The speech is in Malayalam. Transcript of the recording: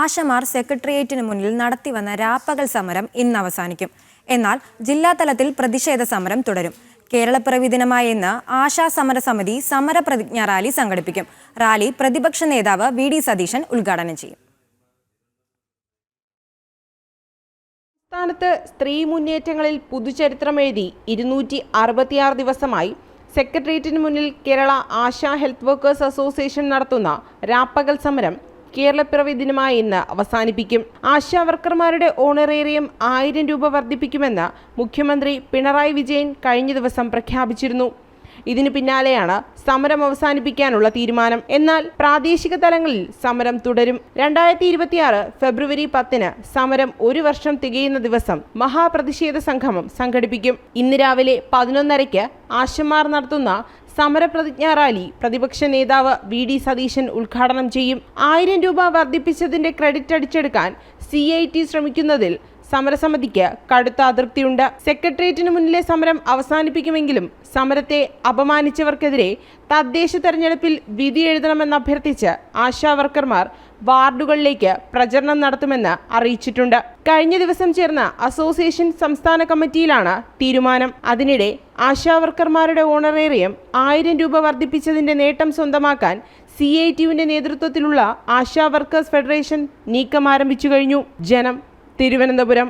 ആശമാർ സെക്രട്ടേറിയറ്റിന് മുന്നിൽ നടത്തിവന്ന രാപ്പകൽ സമരം ഇന്ന് അവസാനിക്കും എന്നാൽ ജില്ലാതലത്തിൽ പ്രതിഷേധ സമരം തുടരും. കേരളപ്പിറവി ദിനമായ ഇന്ന് ആശാ സമര സമിതി സമര പ്രതിജ്ഞാ റാലി സംഘടിപ്പിക്കും. റാലി പ്രതിപക്ഷ നേതാവ് വി ഡി സതീശൻ ഉദ്ഘാടനം ചെയ്യും. സംസ്ഥാനത്ത് സ്ത്രീ മുന്നേറ്റങ്ങളിൽ പുതുചരിത്രമെഴുതി ഇരുന്നൂറ്റി അറുപത്തിയാറ് ദിവസമായി സെക്രട്ടേറിയറ്റിന് മുന്നിൽ Kerala Asha health workers association നടത്തുന്ന രാപ്പകൽ സമരം കേരളപ്പിറവി ദിനമായി ഇന്ന് അവസാനിപ്പിക്കും. ആശാവർക്കർമാരുടെ ഓണറേറിയം ആയിരം രൂപ വർദ്ധിപ്പിക്കുമെന്ന് മുഖ്യമന്ത്രി പിണറായി വിജയൻ കഴിഞ്ഞ ദിവസം പ്രഖ്യാപിച്ചിരുന്നു. ഇതിനു പിന്നാലെയാണ് സമരം അവസാനിപ്പിക്കാനുള്ള തീരുമാനം. എന്നാൽ പ്രാദേശിക തലങ്ങളിൽ സമരം തുടരും. രണ്ടായിരത്തി ഇരുപത്തിയാറ് ഫെബ്രുവരി പത്തിന് സമരം ഒരു വർഷം തികയുന്ന ദിവസം മഹാപ്രതിഷേധ സംഗമം സംഘടിപ്പിക്കും. ഇന്ന് രാവിലെ പതിനൊന്നരയ്ക്ക് ആശമാർ നടത്തുന്ന സമരപ്രതിജ്ഞാ റാലി പ്രതിപക്ഷ നേതാവ് വി ഡി സതീശൻ ഉദ്ഘാടനം ചെയ്യും. ആയിരം രൂപ വർദ്ധിപ്പിച്ചതിന്റെ ക്രെഡിറ്റ് അടിച്ചെടുക്കാൻ സി ശ്രമിക്കുന്നതിൽ സമരസമിതിക്ക് കടുത്ത അതൃപ്തിയുണ്ട്. സെക്രട്ടേറിയറ്റിന് മുന്നിലെ സമരം അവസാനിപ്പിക്കുമെങ്കിലും സമരത്തെ അപമാനിച്ചവർക്കെതിരെ തദ്ദേശ തെരഞ്ഞെടുപ്പിൽ വിധി എഴുതണമെന്ന് അഭ്യർത്ഥിച്ച് ആശാ വർക്കർമാർ വാർഡുകളിലേക്ക് പ്രചരണം നടത്തുമെന്ന് അറിയിച്ചിട്ടുണ്ട്. കഴിഞ്ഞ ദിവസം ചേർന്ന അസോസിയേഷൻ സംസ്ഥാന കമ്മിറ്റിയിലാണ് തീരുമാനം. അതിനിടെ ആശാ വർക്കർമാരുടെ ഓണറേറിയം ആയിരം രൂപ വർദ്ധിപ്പിച്ചതിന്റെ നേട്ടം സ്വന്തമാക്കാൻ സി ഐ ടിയുവിന്റെ നേതൃത്വത്തിലുള്ള ആശാ വർക്കേഴ്സ് ഫെഡറേഷൻ നീക്കം ആരംഭിച്ചു കഴിഞ്ഞു. ജനം തിരുവനന്തപുരം.